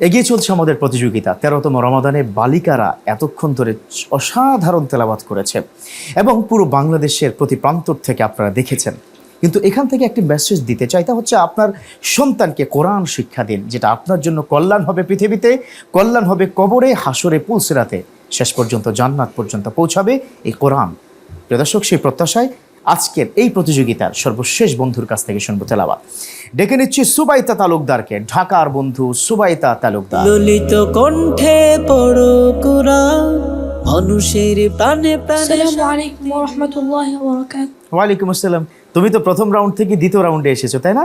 এগিয়ে চলছে আমাদের প্রতিযোগিতা। তেরোতম রমাদানে বালিকারা এতক্ষণ ধরে অসাধারণ তেলাবাত করেছে এবং পুরো বাংলাদেশের প্রতি প্রান্তর থেকে আপনারা দেখেছেন। কিন্তু এখান থেকে একটি মেসেজ দিতে চাই, তা হচ্ছে আপনার সন্তানকে কোরআন শিক্ষা দিন, যেটা আপনার জন্য কল্যাণ হবে পৃথিবীতে, কল্যাণ হবে কবরে হাসরে পুলসিরাতে। শেষ পর্যন্ত জান্নাত পর্যন্ত পৌঁছাবে এই কোরআন। প্রিয় দর্শক, সেই প্রত্যাশায় আজকের এই প্রতিযোগিতার সর্বশেষ বন্ধুর কাছ থেকে শুনব তেলাবাদ ডেকে নিচ্ছি সুবাইতা তালুকদারকে ঢাকার বন্ধু সুবাইতা তালুকদার। ললিত কণ্ঠে পড়ো কুরআন মানুষের প্রাণে প্রাণে আসসালাম। তুমি তো প্রথম রাউন্ড থেকে দ্বিতীয় রাউন্ডে এসেছ তাই না?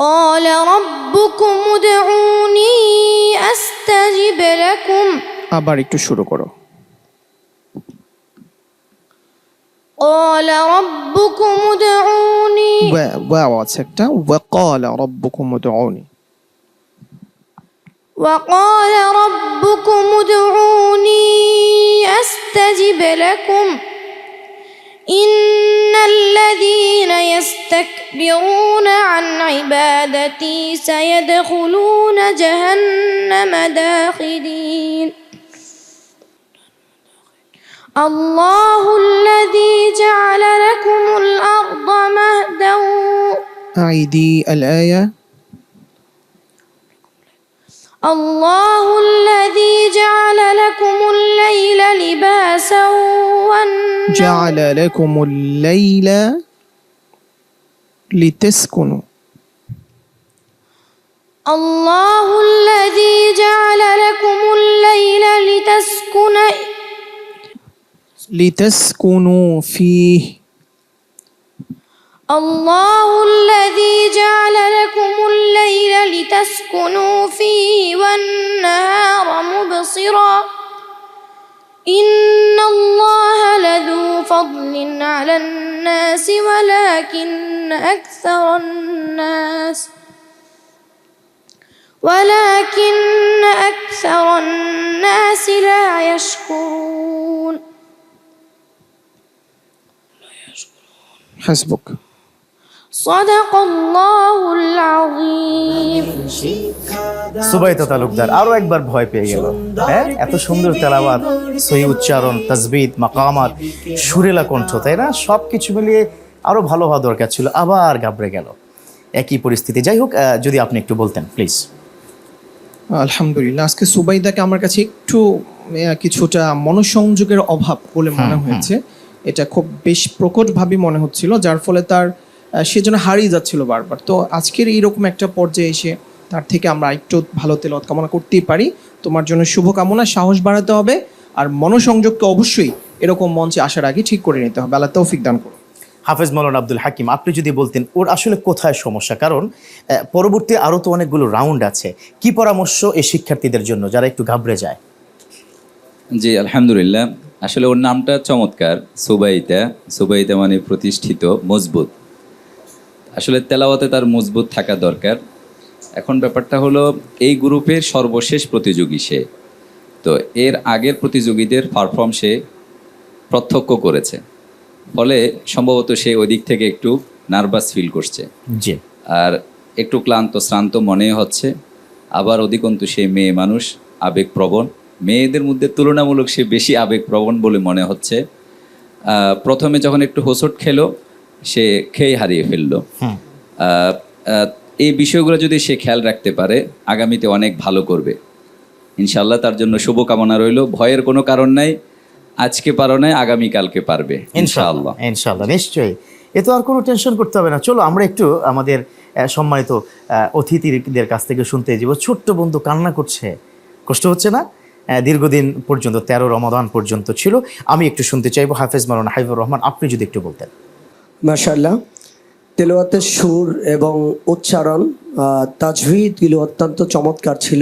قال ربكم ادعوني أستجب لكم আবার একটু শুরু করো قال ربكم ادعوني ওয়া- ওয়াও আছে একটা وقال ربكم ادعوني وقال ربكم ادعوني استجب لكم ان الذين يستكبرون عن عبادتي سيدخلون جهنم داخلين. الله الذي جعل لكم الأرض مهدا. أعيدي الآية. الله الذي جعل لكم الليل لباسا والنهار جعل لكم الليل لتسكنوا. الله الذي جعل لكم الليل لتسكن لتسكنوا فيه. الله الذي جعل لكم الليل لتسكنوا فيه والنهار مبصرا. إن الله لذو فضل على الناس ولكن أكثر الناس ولكن أكثر الناس لا يشكرون حسبك صدق الله العظيم সুবাইতা তালুকদার আরো একবার ভয় পেয়ে গেল হ্যাঁ এত সুন্দর তেলাবাত সহি উচ্চারণ তাজবিদ মাকামাত সুরেলা কণ্ঠ তাই না সব কিছু মিলিয়ে আরো ভালো হওয়া দরকার ছিল আবার ঘাবড়ে গেল একই পরিস্থিতি যাই হোক আহ, যদি আপনি একটু বলতেন প্লিজ আলহামদুলিল্লাহ। আজকে সুবাইদাকে আমার কাছে একটু কিছুটা মনোসংযোগের অভাব বলে মনে হয়েছে। এটা খুব বেশ প্রকটভাবে মনে হচ্ছিল যার ফলে তার সে যেন হারিয়ে যাচ্ছিল বারবার। তো আজকের এইরকম একটা পর্যায়ে এসে তার থেকে আমরা একটু ভালো তেলত কামনা করতেই পারি। তোমার জন্য শুভকামনা সাহস বাড়াতে হবে আর মনোসংযোগকে অবশ্যই এরকম মঞ্চে আসার আগে ঠিক করে নিতে হবে। আল্লাহ তৌফিক দান করো হাফেজ মৌলানা আব্দুল হাকিম, আপনি যদি বলতেন ওর আসলে কোথায় সমস্যা? কারণ পরবর্তী আরও তো অনেকগুলো রাউন্ড আছে। কি পরামর্শ এই শিক্ষার্থীদের জন্য যারা একটু ঘাবড়ে যায়? জি, আলহামদুলিল্লাহ। আসলে ওর নামটা চমৎকার সুবাইতা সুবাইতা মানে প্রতিষ্ঠিত, মজবুত। আসলে তেলাওয়াতে তার মজবুত থাকা দরকার। এখন ব্যাপারটা হলো, এই গ্রুপের সর্বশেষ প্রতিযোগী সে। তো এর আগের প্রতিযোগীদের পারফর্ম সে প্রত্যক্ষ করেছে। ফলে সম্ভবত সে ওই দিক থেকে একটু নার্ভাস ফিল করছে। জি। আর একটু ক্লান্ত শ্রান্ত মনে হচ্ছে। আবার অধিকন্তু সে মেয়ে মানুষ আবেগপ্রবণ। মেয়েদের মধ্যে তুলনামূলক সে বেশি আবেগপ্রবণ বলে মনে হচ্ছে। প্রথমে যখন একটু হোসট খেলো সে খেয়ে হারিয়ে ফেলল। এই বিষয়গুলো যদি সে খেয়াল রাখতে পারে আগামীতে অনেক ভালো করবে। ইনশাল্লাহ তার জন্য শুভকামনা রইল। ভয়ের কোনো কারণ নাই। আজকে পারো নাই আগামীকালকে পারবে ইনশাআল্লাহ ইনশাআল্লাহ। নিশ্চয়ই। এ তো আর কোনো টেনশন করতে হবে না। চলো আমরা একটু আমাদের সম্মানিত অতিথিদের কাছ থেকে শুনতে যাব ছোট্ট বন্ধু কান্না করছে। কষ্ট হচ্ছে না? দীর্ঘদিন পর্যন্ত তেরো রমাদান পর্যন্ত ছিল। আমি একটু শুনতে চাইব হাফেজ মারানা হাইফুর রহমান আপনি যদি একটু বলতেন। মাশাল্লাহ তেলোয়াতের সুর এবং উচ্চারণ তাজভিদগুলো অত্যন্ত চমৎকার ছিল।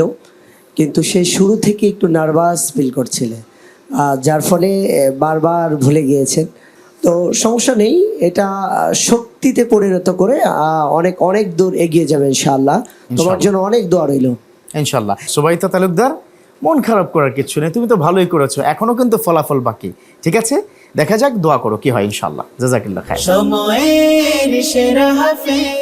কিন্তু সেই শুরু থেকে একটু নার্ভাস ফিল করছিলেন যার ফলে বারবার ভুলে গিয়েছেন। তো সমস্যা নেই এটা শক্তিতে পরিণত করে অনেক অনেক দূর এগিয়ে যাবে ইনশাআল্লাহ। তোমার জন্য অনেক দোয়া রইল। ইনশাল্লাহ সুবাইতা তালুকদার মন খারাপ করার কিছু নেই তুমি তো ভালোই করেছ এখনও কিন্তু ফলাফল বাকি ঠিক আছে? দেখা যাক দোয়া করো কি হয় ইনশাল্লাহ জাজাকিল্লাহ খায় সময়ের সেরা হাফেজ।